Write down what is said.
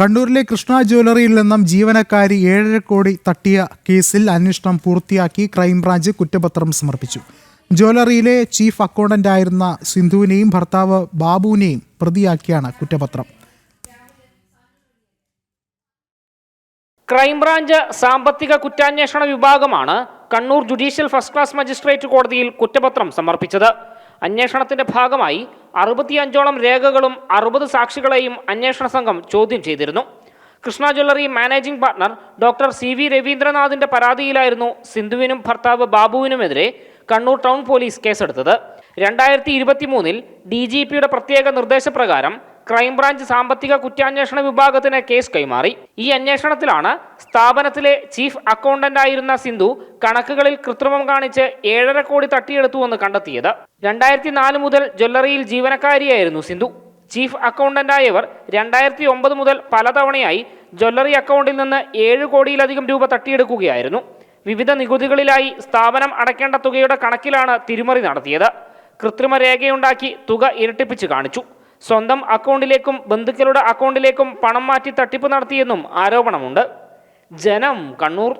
കണ്ണൂരിലെ കൃഷ്ണ ജ്വല്ലറിയിൽ നിന്നും ജീവനക്കാരി ഏഴര കോടി തട്ടിയ കേസിൽ അന്വേഷണം പൂർത്തിയാക്കി ക്രൈംബ്രാഞ്ച് കുറ്റപത്രം സമർപ്പിച്ചു. ജ്വല്ലറിയിലെ ചീഫ് അക്കൗണ്ടന്റായിരുന്ന സിന്ധുവിനെയും ഭർത്താവ് ബാബുവിനെയും പ്രതിയാക്കിയാണ് കുറ്റപത്രം. ക്രൈംബ്രാഞ്ച് സാമ്പത്തിക കുറ്റാന്വേഷണ വിഭാഗമാണ് Kannur judicial first class magistrate കോടതിയിൽ കുറ്റപത്രം സമർപ്പിച്ചത്. അന്വേഷണത്തിന്റെ ഭാഗമായി അറുപത്തിയഞ്ചോളം രേഖകളും അറുപത് സാക്ഷികളെയും അന്വേഷണ സംഘം ചോദ്യം ചെയ്തിരുന്നു. Krishna jewellery managing partner doctor C V രവീന്ദ്രനാഥിന്റെ പരാതിയിലായിരുന്നു സിന്ധുവിനും ഭർത്താവ് ബാബുവിനുമെതിരെ കണ്ണൂർ ടൗൺ പോലീസ് കേസെടുത്തത്. രണ്ടായിരത്തി ഇരുപത്തി മൂന്നിൽ ഡി ജി പിയുടെ പ്രത്യേക നിർദ്ദേശപ്രകാരം ക്രൈംബ്രാഞ്ച് സാമ്പത്തിക കുറ്റാന്വേഷണ വിഭാഗത്തിന് കേസ് കൈമാറി. ഈ അന്വേഷണത്തിലാണ് സ്ഥാപനത്തിലെ ചീഫ് അക്കൗണ്ടന്റ് ആയിരുന്ന സിന്ധു കണക്കുകളിൽ കൃത്രിമം കാണിച്ച് ഏഴര കോടി തട്ടിയെടുത്തുവെന്ന് കണ്ടെത്തിയത്. രണ്ടായിരത്തി നാല് മുതൽ ജ്വല്ലറിയിൽ ജീവനക്കാരിയായിരുന്നു സിന്ധു. ചീഫ് അക്കൗണ്ടന്റായവർ രണ്ടായിരത്തി ഒമ്പത് മുതൽ പലതവണയായി ജ്വല്ലറി അക്കൗണ്ടിൽ നിന്ന് ഏഴ് കോടിയിലധികം രൂപ തട്ടിയെടുക്കുകയായിരുന്നു. വിവിധ നികുതികളിലായി സ്ഥാപനം അടയ്ക്കേണ്ട തുകയുടെ കണക്കിലാണ് തിരിമറി നടത്തിയത്. കൃത്രിമ രേഖയുണ്ടാക്കി തുക ഇരട്ടിപ്പിച്ച് കാണിച്ചു. സ്വന്തം അക്കൗണ്ടിലേക്കും ബന്ധുക്കളുടെ അക്കൗണ്ടിലേക്കും പണം മാറ്റി തട്ടിപ്പ് നടത്തിയെന്നും ആരോപണമുണ്ട്. ജനം കണ്ണൂർ